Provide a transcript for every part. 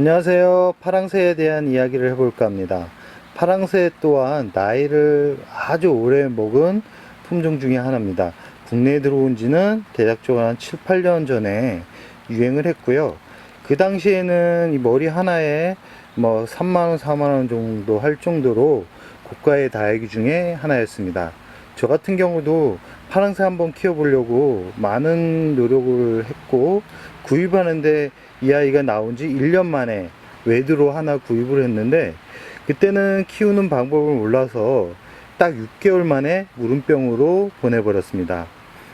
안녕하세요. 파랑새에 대한 이야기를 해볼까 합니다. 파랑새 또한 나이를 아주 오래 먹은 품종 중에 하나입니다. 국내에 들어온 지는 대략적으로 한 7, 8년 전에 유행을 했고요. 그 당시에는 이 머리 하나에 뭐 3만원, 4만원 정도 할 정도로 고가의 다육이 중에 하나였습니다. 저 같은 경우도 파랑새 한번 키워보려고 많은 노력을 했고 구입하는데 이 아이가 나온 지 1년 만에 외두로 하나 구입을 했는데 그때는 키우는 방법을 몰라서 딱 6개월 만에 무름병으로 보내버렸습니다.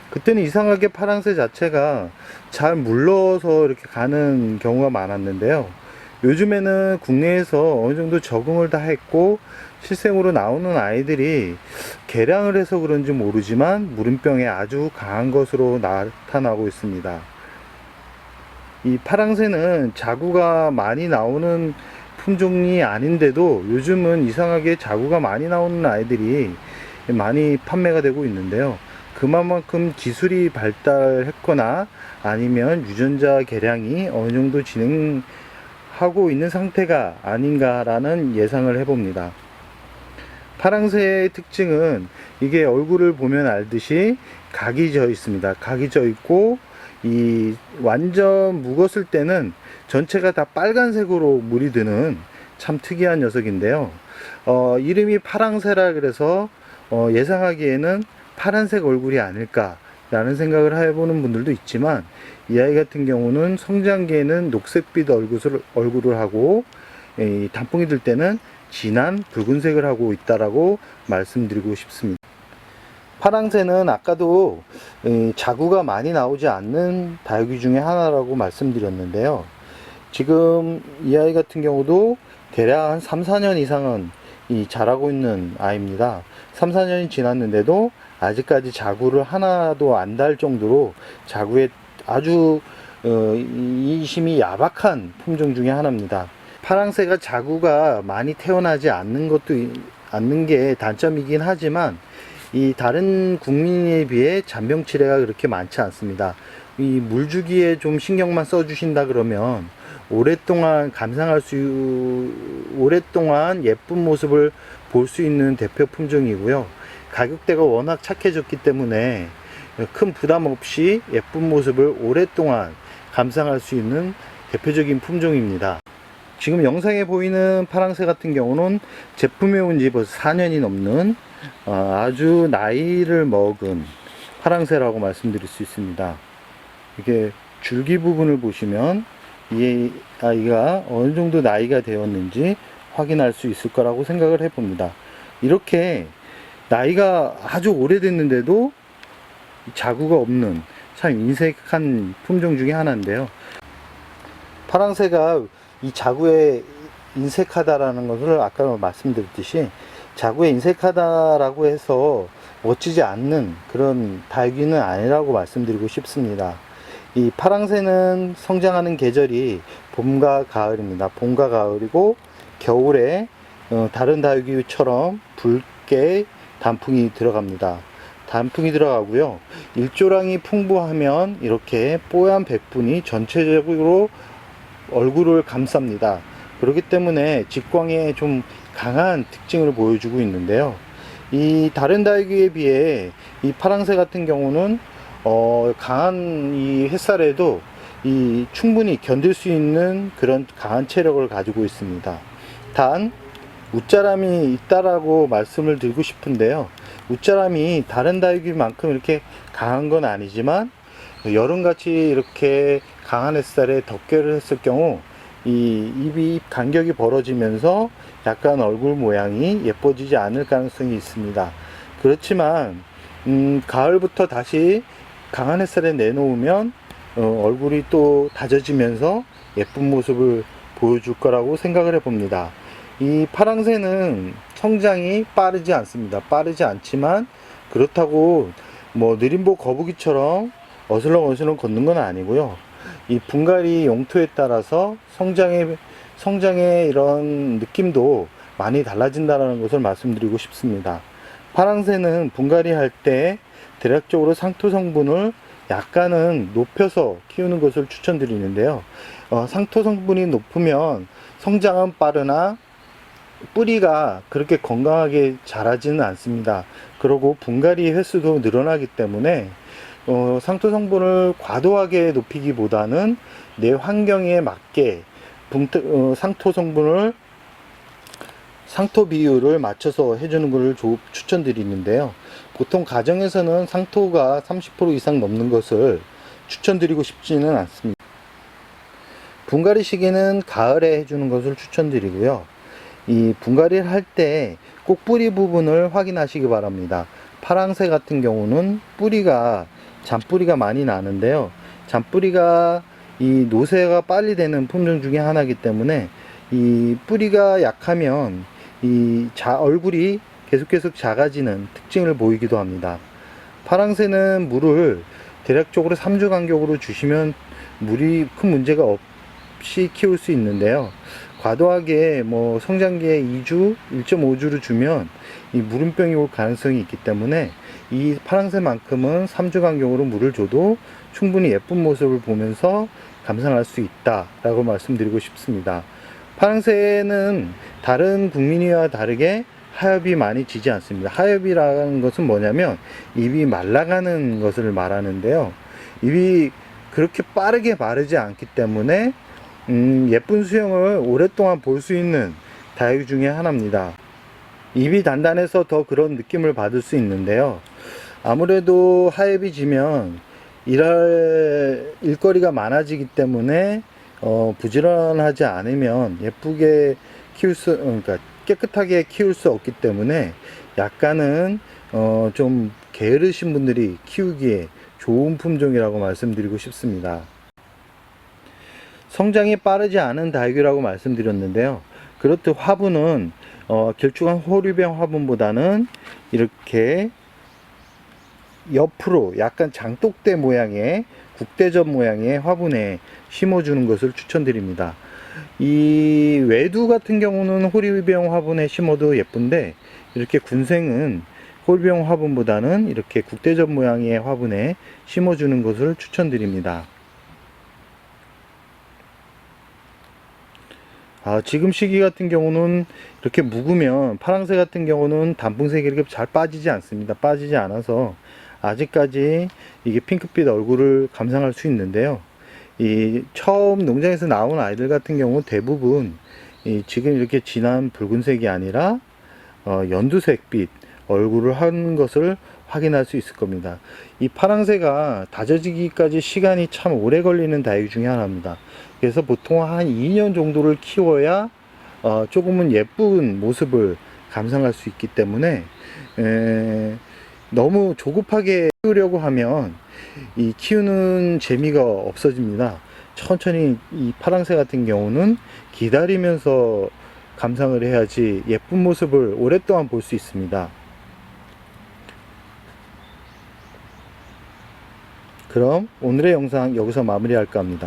그때는 이상하게 파랑새 자체가 잘 물러서 이렇게 가는 경우가 많았는데요. 요즘에는 국내에서 어느 정도 적응을 다 했고 실생으로 나오는 아이들이 개량을 해서 그런지 모르지만 무름병에 아주 강한 것으로 나타나고 있습니다. 이 파랑새는 자구가 많이 나오는 품종이 아닌데도 요즘은 이상하게 자구가 많이 나오는 아이들이 많이 판매가 되고 있는데요. 그만큼 기술이 발달했거나 아니면 유전자 개량이 어느 정도 진행하고 있는 상태가 아닌가라는 예상을 해봅니다. 파랑새의 특징은 이게 얼굴을 보면 알듯이 각이 져 있습니다. 각이 져 있고 이 완전 묵었을 때는 전체가 다 빨간색으로 물이 드는 참 특이한 녀석인데요. 어, 이름이 파랑새라 그래서 어, 예상하기에는 파란색 얼굴이 아닐까 라는 생각을 해보는 분들도 있지만 이 아이 같은 경우는 성장기에는 녹색빛 얼굴을, 얼굴을 하고 이 단풍이 들 때는 진한 붉은색을 하고 있다라고 말씀드리고 싶습니다. 파랑새는 아까도 이 자구가 많이 나오지 않는 다육이 중에 하나라고 말씀드렸는데요. 지금 이 아이 같은 경우도 대략 한 3, 4년 이상은 이 자라고 있는 아이입니다. 3, 4년이 지났는데도 아직까지 자구를 하나도 안 달 정도로 자구에 아주 어, 이심이 야박한 품종 중에 하나입니다. 파랑새가 자구가 많이 태어나지 않는 것도 이- 않는 게 단점이긴 하지만 이 다른 국민에 비해 잔병 치레가 그렇게 많지 않습니다. 이 물주기에 좀 신경만 써주신다 그러면 오랫동안 감상할 수 오랫동안 예쁜 모습을 볼 수 있는 대표 품종이고요. 가격대가 워낙 착해졌기 때문에 큰 부담 없이 예쁜 모습을 오랫동안 감상할 수 있는 대표적인 품종입니다. 지금 영상에 보이는 파랑새 같은 경우는 제품에 온 지 벌써 4년이 넘는 어, 아주 나이를 먹은 파랑새라고 말씀드릴 수 있습니다. 이게 줄기 부분을 보시면 이 아이가 어느 정도 나이가 되었는지 확인할 수 있을 거라고 생각을 해봅니다. 이렇게 나이가 아주 오래됐는데도 자구가 없는 참 인색한 품종 중에 하나인데요. 파랑새가 이 자구에 인색하다라는 것을 아까 말씀드렸듯이 자구에 인색하다라고 해서 멋지지 않는 그런 다육이는 아니라고 말씀드리고 싶습니다. 이 파랑새는 성장하는 계절이 봄과 가을입니다. 봄과 가을이고 겨울에 어, 다른 다육이처럼 붉게 단풍이 들어갑니다. 단풍이 들어가고요. 일조량이 풍부하면 이렇게 뽀얀 백분이 전체적으로 얼굴을 감쌉니다. 그렇기 때문에 직광에 좀 강한 특징을 보여주고 있는데요. 이 다른 다육이에 비해 이 파랑새 같은 경우는 어, 강한 이 햇살에도 이 충분히 견딜 수 있는 그런 강한 체력을 가지고 있습니다. 단 웃자람이 있다라고 말씀을 드리고 싶은데요. 웃자람이 다른 다육이만큼 이렇게 강한 건 아니지만 여름같이 이렇게 강한 햇살에 덮개를 했을 경우 이 입이 간격이 벌어지면서 약간 얼굴 모양이 예뻐지지 않을 가능성이 있습니다. 그렇지만 음, 가을부터 다시 강한 햇살에 내놓으면 어, 얼굴이 또 다져지면서 예쁜 모습을 보여줄 거라고 생각을 해봅니다. 이 파랑새는 성장이 빠르지 않습니다. 빠르지 않지만 그렇다고 뭐 느림보 거북이처럼 어슬렁어슬렁 걷는 건 아니고요. 이 분갈이 용토에 따라서 성장의 성장의 이런 느낌도 많이 달라진다는 것을 말씀드리고 싶습니다. 파랑새는 분갈이 할 때 대략적으로 상토 성분을 약간은 높여서 키우는 것을 추천드리는데요. 어, 상토 성분이 높으면 성장은 빠르나 뿌리가 그렇게 건강하게 자라지는 않습니다. 그리고 분갈이 횟수도 늘어나기 때문에 어, 상토 성분을 과도하게 높이기보다는 내 환경에 맞게 붕- 어, 상토 성분을 상토 비율을 맞춰서 해주는 것을 조- 추천드리는데요. 보통 가정에서는 상토가 30% 이상 넘는 것을 추천드리고 싶지는 않습니다. 분갈이 시기는 가을에 해주는 것을 추천드리고요. 이 분갈이를 할 때 꼭 뿌리 부분을 확인하시기 바랍니다. 파랑새 같은 경우는 뿌리가 잔뿌리가 많이 나는데요. 잔뿌리가 이 노새가 빨리 되는 품종 중에 하나이기 때문에 이 뿌리가 약하면 이 자, 얼굴이 계속 계속 작아지는 특징을 보이기도 합니다. 파랑새는 물을 대략적으로 3주 간격으로 주시면 물이 큰 문제가 없이 키울 수 있는데요. 과도하게 뭐 성장기에 2주, 1.5주를 주면 이 물음병이 올 가능성이 있기 때문에 이 파랑새만큼은 3주 간격으로 물을 줘도 충분히 예쁜 모습을 보면서 감상할 수 있다라고 말씀드리고 싶습니다. 파랑새는 다른 국민이와 다르게 하엽이 많이 지지 않습니다. 하엽이라는 것은 뭐냐면 입이 말라가는 것을 말하는데요. 입이 그렇게 빠르게 마르지 않기 때문에 음, 예쁜 수영을 오랫동안 볼 수 있는 다육 중에 하나입니다. 입이 단단해서 더 그런 느낌을 받을 수 있는데요. 아무래도 하엽이 지면 일할 일거리가 많아지기 때문에 어, 부지런하지 않으면 예쁘게 키울 수, 어, 그러니까 깨끗하게 키울 수 없기 때문에 약간은 어, 좀 게으르신 분들이 키우기에 좋은 품종이라고 말씀드리고 싶습니다. 성장이 빠르지 않은 다육이라고 말씀드렸는데요. 그렇듯 화분은 어, 길쭉한 호리병 화분보다는 이렇게 옆으로 약간 장독대 모양의 국대접 모양의 화분에 심어주는 것을 추천드립니다. 이 외두 같은 경우는 호리병 화분에 심어도 예쁜데 이렇게 군생은 호리병 화분보다는 이렇게 국대접 모양의 화분에 심어주는 것을 추천드립니다. 아, 지금 시기 같은 경우는 이렇게 묵으면 파랑새 같은 경우는 단풍색이 이렇게 잘 빠지지 않습니다. 빠지지 않아서 아직까지 이게 핑크빛 얼굴을 감상할 수 있는데요. 이 처음 농장에서 나온 아이들 같은 경우 대부분 이 지금 이렇게 진한 붉은색이 아니라 어, 연두색빛 얼굴을 하는 것을 확인할 수 있을 겁니다. 이 파랑새가 다져지기까지 시간이 참 오래 걸리는 다육 중에 하나입니다. 그래서 보통 한 2년 정도를 키워야 어, 조금은 예쁜 모습을 감상할 수 있기 때문에 에, 너무 조급하게 키우려고 하면 이 키우는 재미가 없어집니다. 천천히 이 파랑새 같은 경우는 기다리면서 감상을 해야지 예쁜 모습을 오랫동안 볼 수 있습니다. 그럼 오늘의 영상 여기서 마무리할까 합니다.